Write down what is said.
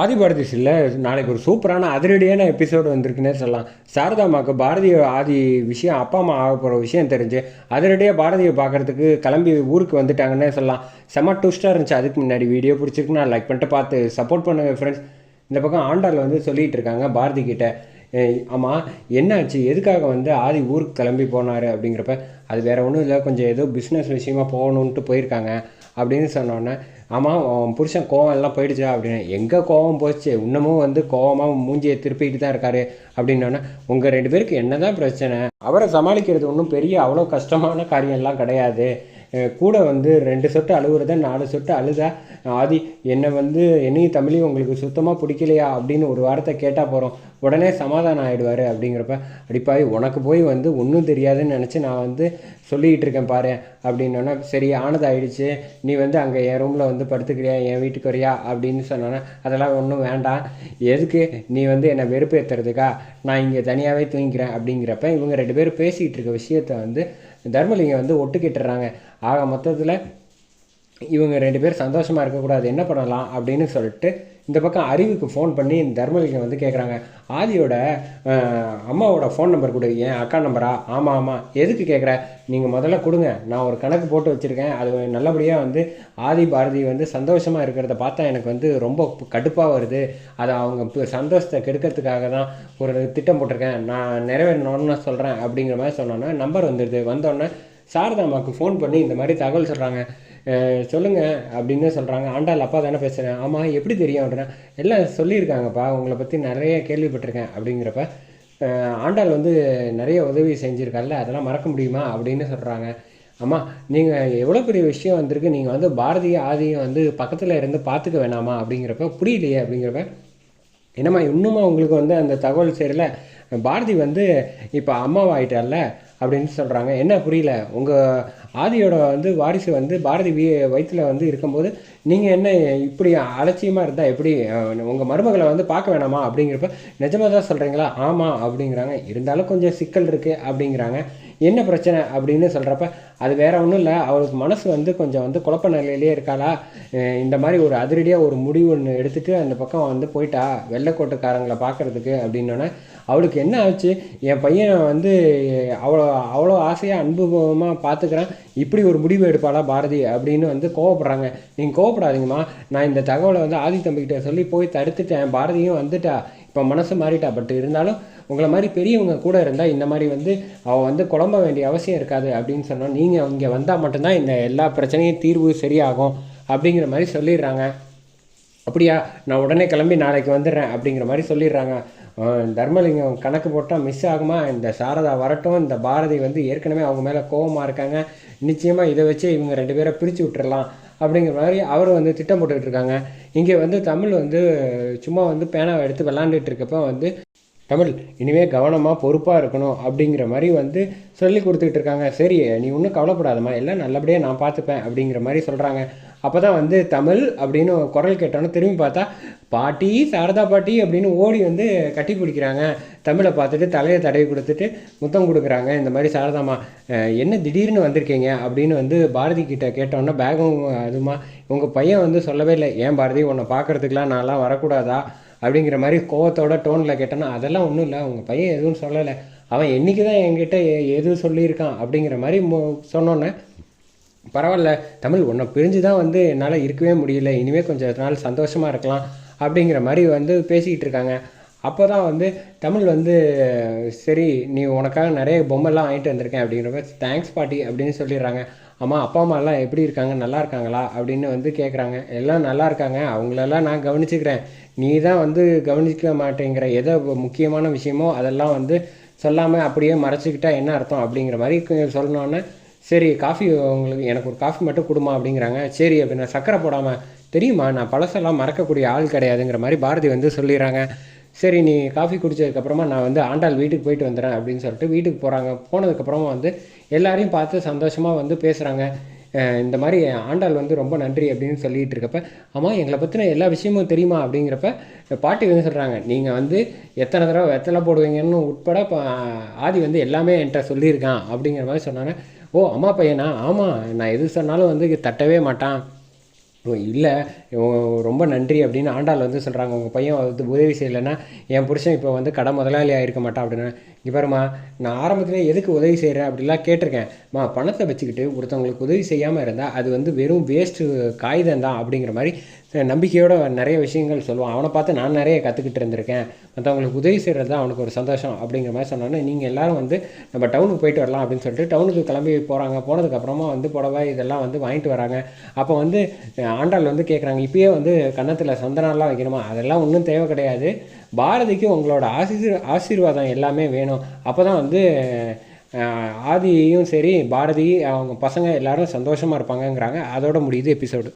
ஆதி பாரதிஸில் நாளைக்கு ஒரு சூப்பரான அதிரடியான எபிசோடு வந்திருக்குன்னே சொல்லலாம். சாரதாமாவுக்கு பாரதிய ஆதி விஷயம் அப்பா அம்மா ஆக போகிற விஷயம் தெரிஞ்சு அதிரடியாக பாரதியை பார்க்குறதுக்கு கிளம்பி ஊருக்கு வந்துட்டாங்கன்னே சொல்லலாம். செம்ம டூஸ்டாக இருந்துச்சு. அதுக்கு முன்னாடி வீடியோ பிடிச்சிருக்குன்னா லைக் பண்ணிட்டு பார்த்து சப்போர்ட் பண்ணுங்கள் ஃப்ரெண்ட்ஸ் இந்த பக்கம் ஆண்டாள் வந்து சொல்லிகிட்டு இருக்காங்க பாரதி கிட்ட. ஆமாம் என்னாச்சு? எதுக்காக வந்து ஆதி ஊருக்கு கிளம்பி போனார் அப்படிங்கிறப்ப அது வேறு ஒன்றும் இல்லை. கொஞ்சம் ஏதோ பிஸ்னஸ் விஷயமா போகணுன்ட்டு போயிருக்காங்க அப்படின்னு சொன்னோன்னே ஆமாம் உன் புருஷன் கோவம் எல்லாம் போயிடுச்சா அப்படின்னு. எங்கே கோவம் போச்சு? இன்னமும் வந்து கோவமாக மூஞ்சியை திருப்பிக்கிட்டு தான் இருக்காரு அப்படின்னோடனே உங்கள் ரெண்டு பேருக்கு என்ன தான் பிரச்சனை? அவரை சமாளிக்கிறது ஒன்றும் பெரிய அவ்வளோ கஷ்டமான காரியம்லாம் கிடையாது. கூட வந்து ரெண்டு சொட்டு அழுகுறத நாலு சொட்டு அழுதா ஆதி என்னை வந்து என்னையும் தமிழையும் உங்களுக்கு சுத்தமாக பிடிக்கலையா அப்படின்னு ஒரு வார்த்தை கேட்டால் போகிறோம் உடனே சமாதானம் ஆகிடுவார் அப்படிங்கிறப்ப அடிப்பாய் உனக்கு போய் வந்து ஒன்றும் தெரியாதுன்னு நினச்சி நான் வந்து சொல்லிக்கிட்டு இருக்கேன் பாரு அப்படின்னோன்னா சரி ஆனது ஆயிடுச்சு நீ வந்து அங்கே என் ரூமில் வந்து படுத்துக்கிறியா? என் வீட்டுக்கு வரியா? அப்படின்னு சொன்னோன்னே அதெல்லாம் ஒன்றும் வேண்டாம். எதுக்கு நீ வந்து என்னை வெறுப்பேற்றுறதுக்கா நான் இங்கே தனியாகவே தூங்கிக்கிறேன் அப்படிங்கிறப்ப இவங்க ரெண்டு பேரும் பேசிக்கிட்டு இருக்க விஷயத்த வந்து தர்மலிங்கம் வந்து ஒட்டுக்கிட்டுறாங்க. ஆக மொத்தத்தில் இவங்க ரெண்டு பேரும் சந்தோஷமாக இருக்கக்கூடாது என்ன பண்ணலாம் அப்படின்னு சொல்லிட்டு இந்த பக்கம் அறிவுக்கு ஃபோன் பண்ணி இந்த தர்மலிங்கம் வந்து கேட்குறாங்க ஆதியோட அம்மாவோட ஃபோன் நம்பர் கொடு ஏன் அக்கா நம்பரா ஆமாம் ஆமாம் எதுக்கு கேட்குற நீங்கள் முதல்ல கொடுங்க. நான் ஒரு கணக்கு போட்டு வச்சுருக்கேன். அது நல்லபடியாக வந்து ஆதி பாரதி வந்து சந்தோஷமாக இருக்கிறத பார்த்தா எனக்கு வந்து ரொம்ப கடுப்பாக வருது. அதை அவங்க சந்தோஷத்தை கெடுக்கிறதுக்காக தான் ஒரு திட்டம் போட்டிருக்கேன். நான் நிறைவேறணும்னு சொல்கிறேன் அப்படிங்கிற மாதிரி சொன்னோன்னே நம்பர் வந்துடுது. வந்தோடனே சாரதாமாவுக்கு ஃபோன் பண்ணி இந்த மாதிரி தகவல் சொல்கிறாங்க சொல்லுங்கள் அப்படின்னு சொல்கிறாங்க ஆண்டாள் அப்பா தானே பேசுகிறேன் ஆமாம் எப்படி தெரியும் அப்படின்னா எல்லாம் சொல்லியிருக்காங்கப்பா. உங்களை பற்றி நிறைய கேள்விப்பட்டிருக்கேன் அப்படிங்கிறப்ப ஆண்டாள் வந்து நிறைய உதவி செஞ்சுருக்கால அதெல்லாம் மறக்க முடியுமா அப்படின்னு சொல்கிறாங்க அம்மா நீங்கள் எவ்வளோ பெரிய விஷயம் வந்திருக்கு. நீங்கள் வந்து பாரதிய ஆதியும் வந்து பக்கத்தில் இருந்து பார்த்துக்க வேணாமா அப்படிங்கிறப்ப புரியலையே அப்படிங்கிறப்ப என்னம்மா இன்னுமா உங்களுக்கு வந்து அந்த தகவல் சேரல? பாரதி வந்து இப்போ அம்மாவாயிட்டார்ல அப்படின்னு சொல்கிறாங்க என்ன புரியல? உங்கள் ஆதியோட வந்து வாரிசு வந்து பாரதி வீ வயிற்றில் வந்து இருக்கும்போது நீங்கள் என்ன இப்படி அலட்சியமாக இருந்தால் எப்படி உங்கள் மருமகளை வந்து பார்க்க வேணாமா அப்படிங்கிறப்ப நிஜமாக தான் சொல்கிறீங்களா ஆமாம் அப்படிங்கிறாங்க. இருந்தாலும் கொஞ்சம் சிக்கல் இருக்குது அப்படிங்கிறாங்க. என்ன பிரச்சனை அப்படின்னு சொல்கிறப்ப அது வேற ஒன்றும் இல்லை. அவளுக்கு மனசு வந்து கொஞ்சம் வந்து குழப்ப நிலையிலே இருக்காளா? இந்த மாதிரி ஒரு அதிரடியாக ஒரு முடிவு ஒன்று எடுத்துட்டு அந்த பக்கம் வந்து போயிட்டா வெள்ளைக்கோட்டுக்காரங்களை பார்க்கறதுக்கு அப்படின்னோடனே அவளுக்கு என்ன ஆச்சு? என் பையன் வந்து அவ்வளோ அவ்வளோ ஆசையாக அனுபவமாக பார்த்துக்கிறேன் இப்படி ஒரு முடிவு எடுப்பாளா பாரதி அப்படின்னு வந்து கோவப்படுறாங்க. நீங்கள் கோவப்படாதீங்கம்மா. நான் இந்த தகவலை வந்து ஆதி தம்பிக்கிட்ட சொல்லி போய் தடுத்துட்டேன். பாரதியும் வந்துட்டா. இப்போ மனசு மாறிட்டா. பட் இருந்தாலும் உங்களை மாதிரி பெரியவங்க கூட இருந்தால் இந்த மாதிரி வந்து அவள் வந்து குழம்ப வேண்டிய அவசியம் இருக்காது அப்படின்னு சொன்னால் நீங்கள் இங்கே வந்தால் மட்டும்தான் இந்த எல்லா பிரச்சனையும் தீர்வு சரியாகும் அப்படிங்கிற மாதிரி சொல்லிடுறாங்க. அப்படியா? நான் உடனே கிளம்பி நாளைக்கு வந்துடுறேன் அப்படிங்கிற மாதிரி சொல்லிடுறாங்க. தர்மலிங்கம் கணக்கு போட்டால் மிஸ் ஆகுமா? இந்த சாரதா வரட்டும். இந்த பாரதி வந்து ஏற்கனவே அவங்க மேலே கோபமாக இருக்காங்க. நிச்சயமாக இதை வச்சு இவங்க ரெண்டு பேரை பிரித்து விட்டுறலாம். அப்படிங்கிற மாதிரி அவர் வந்து திட்டம் போட்டுக்கிட்டு இருக்காங்க. இங்கே வந்து தமிழ் வந்து சும்மா வந்து பேனாவை எடுத்து விளாண்டுட்டு இருக்கப்போ வந்து தமிழ் இனிமேல் கவனமாக பொறுப்பாக இருக்கணும் அப்படிங்கிற மாதிரி வந்து சொல்லி கொடுத்துட்டு இருக்காங்க. சரி நீ ஒன்றும் கவலைப்படாதம்மா. எல்லாம் நல்லபடியாக நான் பார்த்துப்பேன் அப்படிங்கிற மாதிரி சொல்கிறாங்க அப்போ தான் வந்து தமிழ் அப்படின்னு குரல் கேட்டோன்னே திரும்பி பார்த்தா பாட்டி சாரதா பாட்டி அப்படின்னு ஓடி வந்து கட்டி பிடிக்கிறாங்க. தமிழை பார்த்துட்டு தலையை தடவி கொடுத்துட்டு முத்தம் கொடுக்குறாங்க இந்த மாதிரி சாரதாம்மா என்ன திடீர்னு வந்திருக்கீங்க? அப்படின்னு வந்து பாரதி கிட்ட கேட்டோன்னே பேகும் அதுமா உங்கள் பையன் வந்து சொல்லவே இல்லை. ஏன் பாரதி உன்னை பார்க்கறதுக்குலாம் நான்லாம் வரக்கூடாதா? அப்படிங்கிற மாதிரி கோவத்தோட டோனில் கேட்டோன்னா அதெல்லாம் ஒன்றும் இல்லை. உங்கள் பையன் எதுவும் சொல்லலை. அவன் என்றைக்கு தான் என்கிட்ட எது சொல்லியிருக்கான்? அப்படிங்கிற மாதிரி மு- சொன்னோன்னே பரவாயில்ல. தமிழ் உன்னை பிரிஞ்சு தான் வந்து என்னால் இருக்கவே முடியல. இனிமேல் கொஞ்சம் நாள் சந்தோஷமாக இருக்கலாம். அப்படிங்கிற மாதிரி வந்து பேசிக்கிட்டு இருக்காங்க. அப்போ தான் வந்து தமிழ் வந்து சரி நீ உனக்காக நிறைய பொம்மைலாம் வாங்கிட்டு வந்திருக்கேன் அப்படிங்கிறப்ப தேங்க்ஸ் பாட்டி அப்படின்னு சொல்லிடுறாங்க. அம்மா அப்பா அம்மாலாம் எப்படி இருக்காங்க? நல்லா இருக்காங்களா? அப்படின்னு வந்து கேட்குறாங்க எல்லாம் நல்லா இருக்காங்க. அவங்களெல்லாம் நான் கவனிச்சுக்கிறேன். நீ தான் வந்து கவனிக்க மாட்டேங்கிற எதை முக்கியமான விஷயமோ அதெல்லாம் வந்து சொல்லாமல் அப்படியே மறைச்சிக்கிட்டா என்ன அர்த்தம்? அப்படிங்கிற மாதிரி சொன்னோன்னே சரி காஃபி உங்களுக்கு எனக்கு ஒரு காஃபி மட்டும் கொடுமா அப்படிங்கிறாங்க. சரி அப்படின்னா சக்கரை போடாமல் தெரியுமா நான் பழசெல்லாம் மறக்கக்கூடிய ஆள் கிடையாதுங்கிற மாதிரி பாரதி வந்து சொல்லிடுறாங்க. சரி நீ காஃபி குடித்ததுக்கப்புறமா நான் வந்து ஆண்டாள் வீட்டுக்கு போயிட்டு வந்துடுறேன் அப்படின்னு சொல்லிட்டு வீட்டுக்கு போகிறாங்க போனதுக்கப்புறமா வந்து எல்லாரையும் பார்த்து சந்தோஷமாக வந்து பேசுகிறாங்க இந்த மாதிரி ஆண்டாள் வந்து ரொம்ப நன்றி அப்படின்னு சொல்லிட்டு இருக்கப்ப ஆமாம் எங்களை பற்றின எல்லா விஷயமும் தெரியுமா அப்படிங்கிறப்ப பாட்டி வந்து சொல்கிறாங்க நீங்கள் வந்து எத்தனை தடவை வெத்தலை போடுவீங்கன்னு உட்பட இப்போ ஆதி வந்து எல்லாமே என்கிட்ட சொல்லியிருக்கான் அப்படிங்கிற மாதிரி சொன்னாங்க. ஓ அம்மா பையனா? ஆமாம் நான் எது சொன்னாலும் வந்து தட்டவே மாட்டான். இல்லை. ரொம்ப நன்றி அப்படின்னு ஆண்டாள் வந்து சொல்கிறாங்க உங்கள் பையன் வந்து உதவி செய்யலைன்னா என் புருஷன் இப்போ வந்து கடை முதலாளி ஆகிருக்க மாட்டான் அப்படின்னு. இங்கே நான் ஆரம்பத்தில் எதுக்கு உதவி செய்கிறேன் அப்படிலாம் கேட்டிருக்கேன். மா பணத்தை வச்சுக்கிட்டு ஒருத்தவங்களுக்கு உதவி செய்யாமல் இருந்தால் அது வந்து வெறும் வேஸ்ட்டு காகிதம் தான் அப்படிங்கிற மாதிரி நம்பிக்கையோட நிறைய விஷயங்கள் சொல்லுவான். அவனை பார்த்து நான் நிறைய கற்றுக்கிட்டு இருந்திருக்கேன். மற்றவங்களுக்கு உதவி செய்கிறது தான் அவனுக்கு ஒரு சந்தோஷம் அப்படிங்கிற மாதிரி சொன்னோன்னே நீங்கள் எல்லோரும் வந்து நம்ம டவுனுக்கு போயிட்டு வரலாம் அப்படின்னு சொல்லிட்டு டவுனுக்கு கிளம்பி போகிறாங்க போனதுக்கப்புறமா வந்து புடவை இதெல்லாம் வந்து வாங்கிட்டு வராங்க. அப்போ வந்து ஆண்டாள் வந்து கேட்குறாங்க இப்பயே வந்து கன்னத்தில் சந்தனம்லாம் வைக்கணுமா? அதெல்லாம் ஒன்றும் தேவை கிடையாது. பாரதிக்கு உங்களோட ஆசீர் ஆசீர்வாதம் எல்லாமே வேணும். அப்போ தான் வந்து ஆதியும் ஆதியையும் சரி பாரதி அவங்க பசங்க எல்லாரும் சந்தோஷமாக இருப்பாங்கங்கிறாங்க. அதோட முடியுது எபிசோடு